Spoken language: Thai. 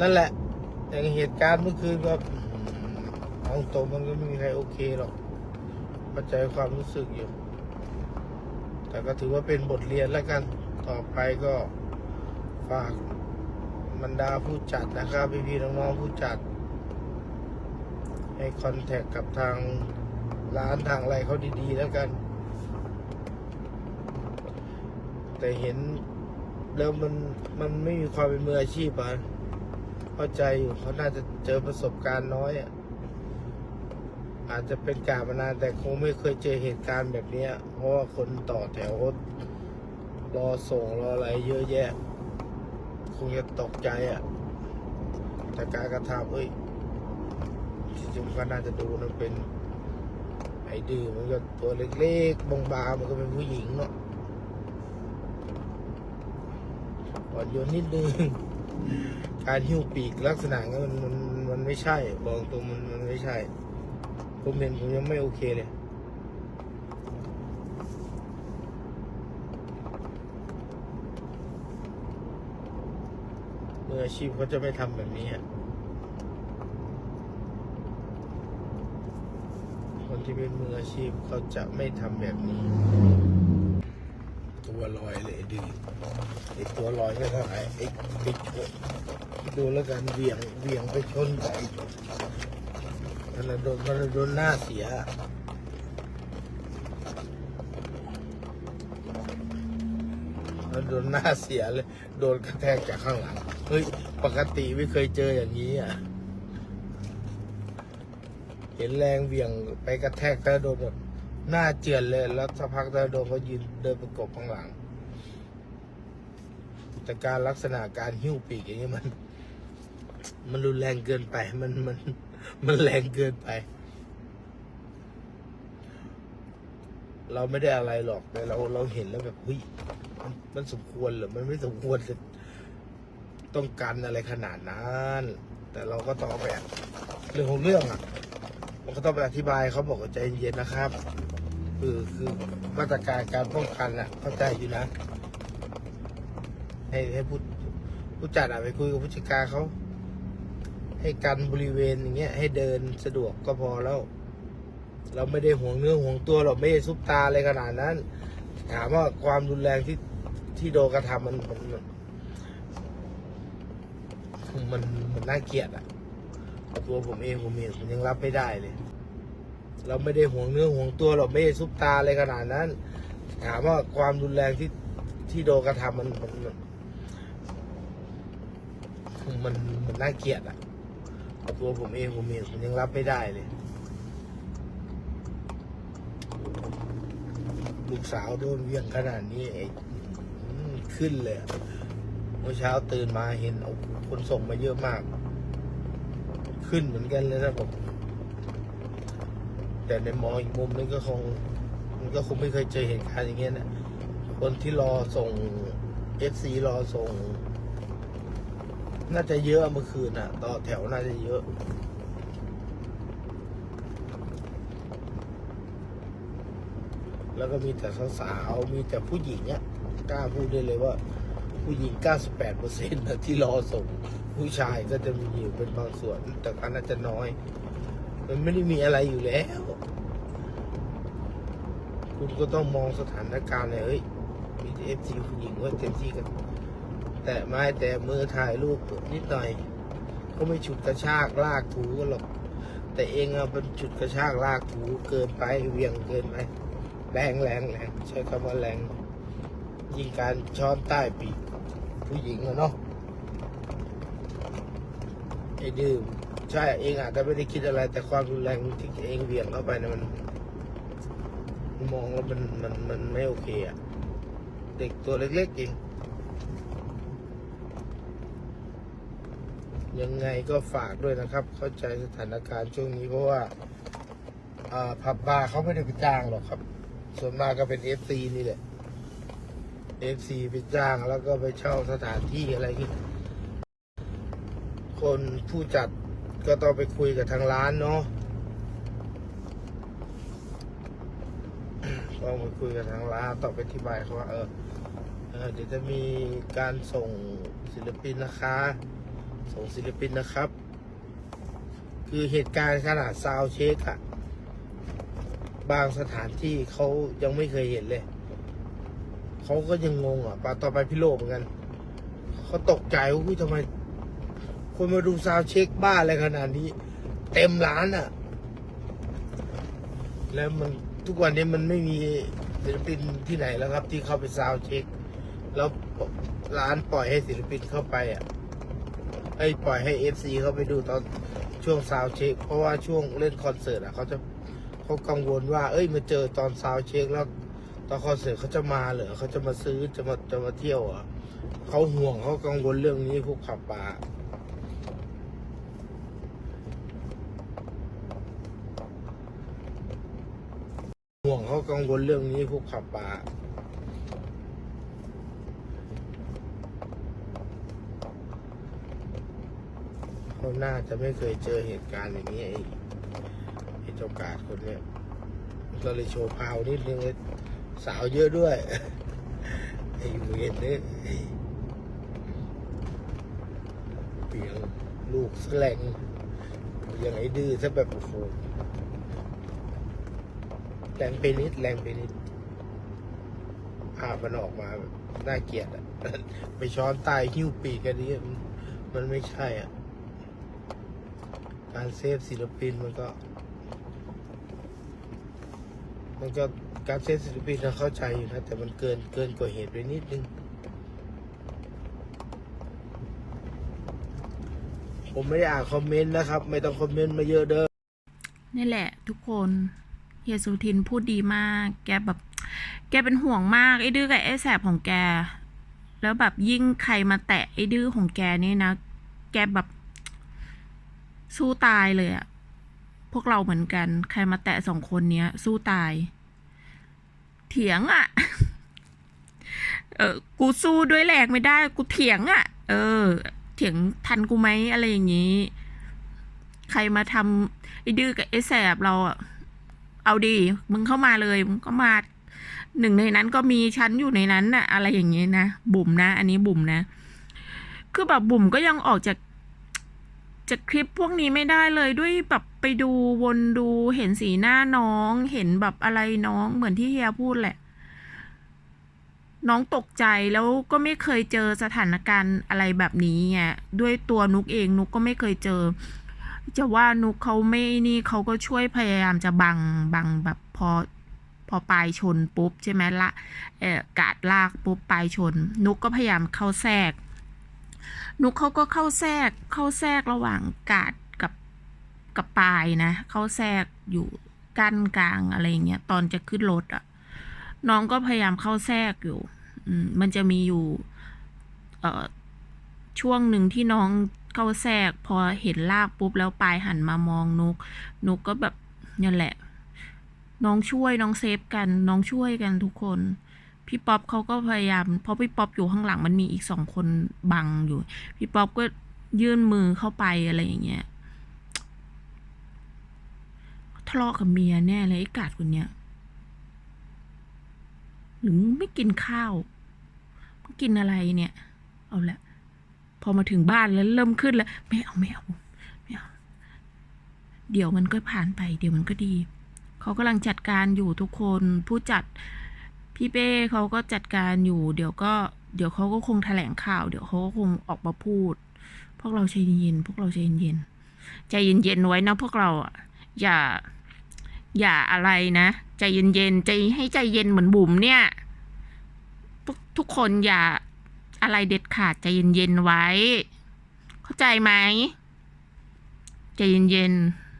นั่นแหละ อย่างเหตุการณ์เมื่อคืนก็เอาตรงมันก็ไม่มีใครโอเคหรอกเข้าใจความรู้สึกอยู่ แต่ก็ถือว่าเป็นบทเรียนแล้วกัน ต่อไปก็ฝากบรรดาผู้จัดนะครับพี่ๆน้องๆผู้จัด ให้คอนแทคกับทางร้านทางอะไรเขาดีๆแล้วกัน แต่เห็นแล้วมันมันไม่มีความเป็นมืออาชีพอะ เข้าใจอยู่เขาน่าจะเจอประสบการณ์น้อยอะอาจจะเป็นกามานานแต่คงไม่เคยเจอเหตุการณ์แบบเนี้ยเพราะว่าคนต่อแถวรอส่งรออะไรเยอะแยะ คงจะตกใจอะแต่การกระทำเอ้ยที่จริงก็น่าจะดูมันเป็น ไอ้ดื้อมันก็ตัวเล็กๆบางๆมันก็เป็นผู้หญิงเนาะอ่อนโยนนิดนึง การหิ้วปีกลักษณะนั้นมันมันมันไม่ใช่ บอกตรงมันมันไม่ใช่ ผมเห็นผมยังไม่โอเคเลยมืออาชีพเขาจะไม่ทำแบบนี้คนที่เป็นมืออาชีพเขาจะไม่ทำแบบนี้ ตัวลอยเลยดีไอตัวลอยก็เท่าไหร่ไอไอชนดูแล้วกันเบี่ยงเบี่ยงไปชนไก่มันนะโดนมันนะโดนหน้าเสียมันโดนหน้าเสียเลย โดนกระแทกจากข้างหลัง เฮ้ย ปกติไม่เคยเจออย่างนี้อะ เห็นแรงเหวี่ยงไปกระแทกแล้วโดนแบบ หน้าเจือนเลย แล้วสักพักแล้วโดนก็ยืนเดินประกบข้างหลัง แต่การลักษณะการหิ้วปีกอย่างนี้มัน มันรุนแรงเกินไป มันมัน มันแรงเกินไป เราไม่ได้อะไรหรอกแต่เราเราเห็นแล้วแบบเฮ้ยมันมันสมควรหรือมันไม่สมควรจะต้องการอะไรขนาดนั้น แต่เราก็ต้องเอาไปเรื่องของเรื่องอะมันก็ต้องไปอธิบายเขาบอกว่าใจเย็นนะครับ คือคือมาตรการการป้องกันน่ะเข้าใจอยู่นะ ให้ให้ผู้ผู้จัดอะไปคุยกับผู้จัดการเขาให้กันบริเวณอย่างเงี้ย ให้เดินสะดวกก็พอแล้ว เราไม่ได้ห่วงเนื้อห่วงตัวเราไม่ได้ซุปตาอะไรขนาดนั้น ถามว่าความรุนแรงที่ที่โดนกระทำมันมันมันมันมันน่าเกลียดอะตัวผมเองผมเองผมยังรับไม่ได้เลย เราไม่ได้ห่วงเนื้อห่วงตัวเราไม่ได้ซุปตาอะไรขนาดนั้น ถามว่าความรุนแรงที่ที่โดนกระทำมันมันมันมันมน,น่าเกลียดอะตัวผมเองผมเองผมยังรับไม่ได้เลย ลูกสาวโดนเวียงขนาดนี้ไอ้ขึ้นเลยเมื่อเช้าตื่นมาเห็นเอาคนส่งมาเยอะมาก ขึ้นเหมือนกันเลยนะผม แต่ในมองอีกมุมนึงก็คงมันก็คงไม่เคยเจอเหตุการณ์อย่างเงี้ยนะคนที่รอส่งเอฟซีรอส่ง น่าจะเยอะเมื่อคืนน่ะ ต่อแถวน่าจะเยอะแล้วก็มีแต่สาวๆ มีแต่ผู้หญิงเนี่ยกล้าพูดได้เลยว่า ผู้หญิง 98เปอร์เซ็นต์ที่รอส่ง ผู้ชายก็จะมีอยู่เป็นบางส่วน แต่ก็น่าจะน้อย มันไม่ได้มีอะไรอยู่แล้ว คุณก็ต้องมองสถานการณ์เลยเฮ้ย มีเอฟซีผู้หญิงว่าเต็มที่กัน แต่ไม้แต่มือถ่ายรูปนิดหน่อย ก็ไม่ฉุดกระชากลากถูกันหรอก แต่เองอะเป็นฉุดกระชากลากถูเกินไปเหวียงเกินไปแรงแรงแรงใช้คำว่าแรงยิงการช้อนใต้ปีกผู้หญิงอะเนาะไอ้ดื้อ ใช่เองอาจจะไม่ได้คิดอะไร แต่ความรุนแรงที่เองเหวี่ยงเข้าไปเนะมัน มองแล้วมันมันมันไม่โอเคอะเด็กตัวเล็กๆเองยังไงก็ฝากด้วยนะครับ เข้าใจสถานการณ์ช่วงนี้เพราะว่าอ่าผับบาร์เขาไม่ได้ไปจ้างหรอกครับ ส่วนมากก็เป็นเอฟซีนี่แหละเอฟซีไปจ้างแล้วก็ไปเช่าสถานที่อะไรที่คนผู้จัด ก็ต้องไปคุยกับทางร้านเนาะต้องไปคุยกับทางร้านต้องไปอธิบายเขาว่าเออเออเดี๋ยวจะมีการส่งศิลปินนะคะ ส่งศิลปินนะครับ คือเหตุการณ์ขนาดซาวเช็คอะบางสถานที่เขายังไม่เคยเห็นเลยเขาก็ยังงงอะปาต่อไปพิโลเหมือนกันเขาตกใจว่าทำไม คนมาดูซาวเช็คบ้าอะไรขนาดนี้ เต็มร้านอะ แล้วมันทุกวันนี้มันไม่มีศิลปินที่ไหนแล้วครับ ที่เข้าไปซาวเช็ค แล้วร้านปล่อยให้ศิลปินเข้าไปอะไอ้ปล่อยให้เอฟซีเข้าไปดูตอนช่วงซาวเช็ค เพราะว่าช่วงเล่นคอนเสิร์ตอะเขาจะเขากังวลว่า เอ้ยมาเจอตอนซาวเช็คแล้วตอนคอนเสิร์ตเขาจะมาเหรอเขาจะมาซื้อจะมาจะมาเที่ยวอะเขาห่วงเขากังวลเรื่องนี้พวกขับบา วงเขากังวลเรื่องนี้พวกขับบาเขาน่าจะไม่เคยเจอเหตุการณ์อย่างนี้ไอ้ไอ้เจ้ากาดคนเนี้ยก็เลยโชว์พาวนิดนึงเลยสาวเยอะด้วยไอ้เวนเนี่ยเปลี่ยนลูกแสลงยังไงดื้อซะแบบโอ้โห แรงไปนิดแรงไปนิดภาพมันออกมาน่าเกลียดอะไปช้อนตายหิ้วปีกกันนี้มันไม่ใช่อะ การเซฟศิลปินมันก็ มันก็การเซตศิลปินเราเข้าใจอยู่นะ แต่มันเกินเกินกว่าเหตุไปนิดนึง ผมไม่ได้อ่านคอมเมนต์นะครับ ไม่ต้องคอมเมนต์มาเยอะเด้อนี่แหละทุกคน เฮียสุทินพูดดีมาก แกแบบ แกเป็นห่วงมาก ไอ้ดื้อกับไอ้แสบของแก แล้วแบบยิ่งใครมาแตะไอ้ดื้อของแกนี่นะ แกแบบสู้ตายเลยอะพวกเราเหมือนกัน ใครมาแตะสองคนเนี้ย สู้ตาย เถียงอะเออ กูสู้ด้วยแรงไม่ได้ กูเถียงอะเออ เถียงทันกูไหมอะไรอย่างนี้ ใครมาทำไอ้ดื้อกับไอ้แสบเราอะ เอาดี มึงเข้ามาเลย มึงก็มา หนึ่งในนั้นก็มีฉันอยู่ในนั้นน่ะ อะไรอย่างเงี้ยนะ บุ๋มนะ อันนี้บุ๋มนะ คือแบบบุ๋มก็ยังออกจาก จากคลิปพวกนี้ไม่ได้เลยด้วยแบบไปดูวนดูเห็นสีหน้าน้อง เห็นแบบอะไรน้องเหมือนที่เฮียพูดแหละ น้องตกใจแล้วก็ไม่เคยเจอสถานการณ์อะไรแบบนี้ไงด้วยตัวนุกเองนุกก็ไม่เคยเจอ จะว่านุกเขาไม่นี่เขาก็ช่วยพยายามจะบังบังแบบพอพอปลายชนปุ๊บใช่ไหมละเออกาดลากปุ๊บปลายชน นุกก็พยายามเข้าแทรก นุกเขาก็เข้าแทรกเข้าแทรกระหว่างกาดกับกับปลายนะเข้าแทรกอยู่กั้นกลางอะไรเงี้ยตอนจะขึ้นรถอะน้องก็พยายามเข้าแทรกอยู่ อืมมันจะมีอยู่ เอ่อช่วงหนึ่งที่น้อง เข้าแทรก พอเห็นลากปุ๊บแล้วปลายหันมามองนุกนุกก็แบบนั่แหละ น้องช่วยน้องเซฟกัน น้องช่วยกันทุกคน พี่ป๊อปเขาก็พยายามเพราะพี่ป๊อปอยู่ข้างหลังมันมีอีกสองคนบังอยู่ พี่ป๊อปก็ยื่นมือเข้าไปอะไรอย่างเงี้ยทะเลาะกับเมียแน่เลยไอ้กาดคนเนี้ยหรือมึงไม่กินข้าวมึงกินอะไรเนี่ย เอาละ พอมาถึงบ้านแล้วเริ่มขึ้นแล้วไม่เอาไม่เอาไม่เอาเดี๋ยวมันก็ผ่านไป เดี๋ยวมันก็ดี เขากำลังจัดการอยู่ทุกคนผู้จัดพี่เป้เขาก็จัดการอยู่ เดี๋ยวก็ เดี๋ยวเขาก็คงแถลงข่าว เดี๋ยวเขาก็คงออกมาพูด พวกเราใจเย็นๆพวกเราใจเย็นๆใจเย็นๆไว้นะพวกเราอะอย่า อย่าอะไรนะ ใจเย็นๆใจให้ใจเย็นเหมือนบุ๋มเนี่ยพวกทุกคนอย่า อะไรเด็ดขาดใจเย็นๆไว้ เข้าใจไหมใจเย็นๆ